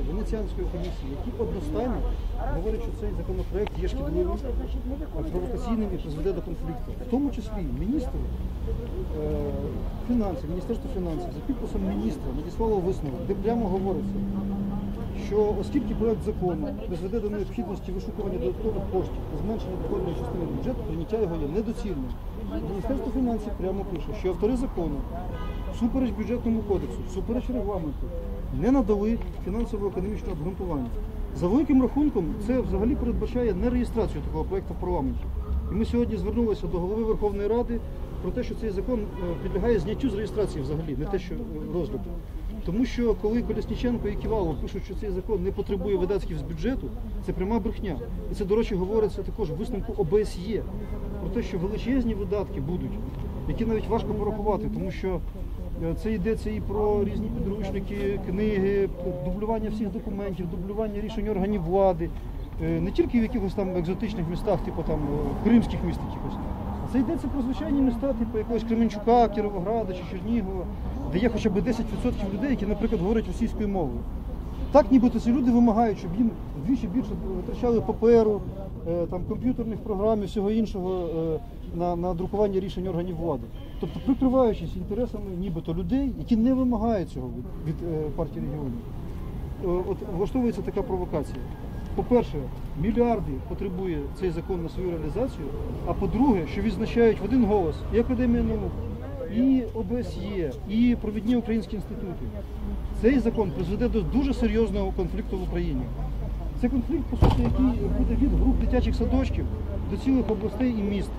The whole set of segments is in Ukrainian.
Венеціанської комісії, які одностайно говорять, що цей законопроект є шкідливим, провокаційним і призведе до конфлікту. В тому числі міністр е, фінансів, Міністерство фінансів за підписом міністра надіслало висновок, де прямо говориться, що оскільки проект закону призведе до необхідності вишукування додаткових коштів та зменшення доходної частини бюджету, прийняття його є недоцільним. Міністерство фінансів прямо пише, що автори закону всупереч бюджетному кодексу, всупереч регламенту, не надали фінансово-економічного обґрунтування. За великим рахунком, це взагалі передбачає не реєстрацію такого проекту в парламенті. І ми сьогодні звернулися до голови Верховної Ради про те, що цей закон е, підлягає зняттю з реєстрації взагалі, не те, що е, розгляду. Тому що коли Колесніченко і Ківалов пишуть, що цей закон не потребує видатків з бюджету, це пряма брехня. І це, до речі, говориться також в висновку ОБСЄ про те, що величезні видатки будуть, які навіть важко порахувати, тому що е, це йдеться і про різні підручники, книги, дублювання всіх документів, дублювання рішень органів влади, не тільки в якихось там екзотичних містах, типу там е, кримських міст якихось. А це йдеться про звичайні міста, типу якогось Кременчука, Кіровограда чи Чернігова, де є хоча б 10% людей, які, наприклад, говорять російською мовою. Так нібито ці люди вимагають, щоб їм вдвічі більше витрачали паперу, е, там, комп'ютерних програм і всього іншого е, на, на друкування рішень органів влади. Тобто прикриваючись інтересами нібито людей, які не вимагають цього від, від е, партії регіонів. Е, От влаштовується така провокація. По-перше, мільярди потребує цей закон на свою реалізацію. А по-друге, що відзначають в один голос і Академія наук, і ОБСЄ, і провідні українські інститути. Цей закон призведе до дуже серйозного конфлікту в Україні. Це конфлікт, по суті, який буде від груп дитячих садочків до цілих областей і міст,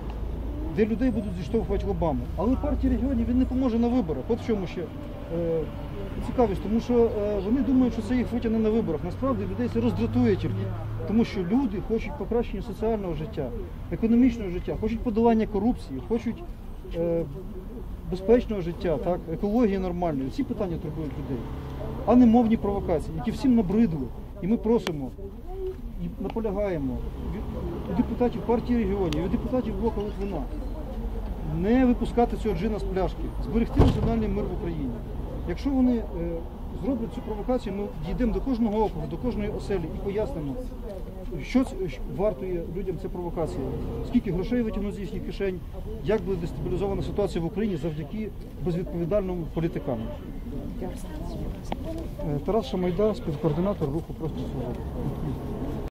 де людей будуть зіштовхувати лобами. Але партія регіонів він не поможе на виборах. От в чому ще цікавість, тому що е, вони думають, що це їх витягне на виборах. Насправді людей це роздратує тільки. Тому що люди хочуть покращення соціального життя, економічного життя, хочуть подолання корупції, хочуть е, безпечного життя, так, екології нормальної. Ці питання турбують людей, а не мовні провокації, які всім набридли. І ми просимо і наполягаємо від депутатів партії регіонів, від депутатів блоку Литвина не випускати цього джина з пляшки, зберегти національний мир в Україні. Якщо вони е, зроблять цю провокацію, ми дійдемо до кожного округу, до кожної оселі і пояснимо, що вартує людям ця провокація, скільки грошей витягнуть з їхніх кишень, як буде дестабілізована ситуація в Україні завдяки безвідповідальному політикам. Е, Тарас Шамайда, співкоординатор руху просто свобода.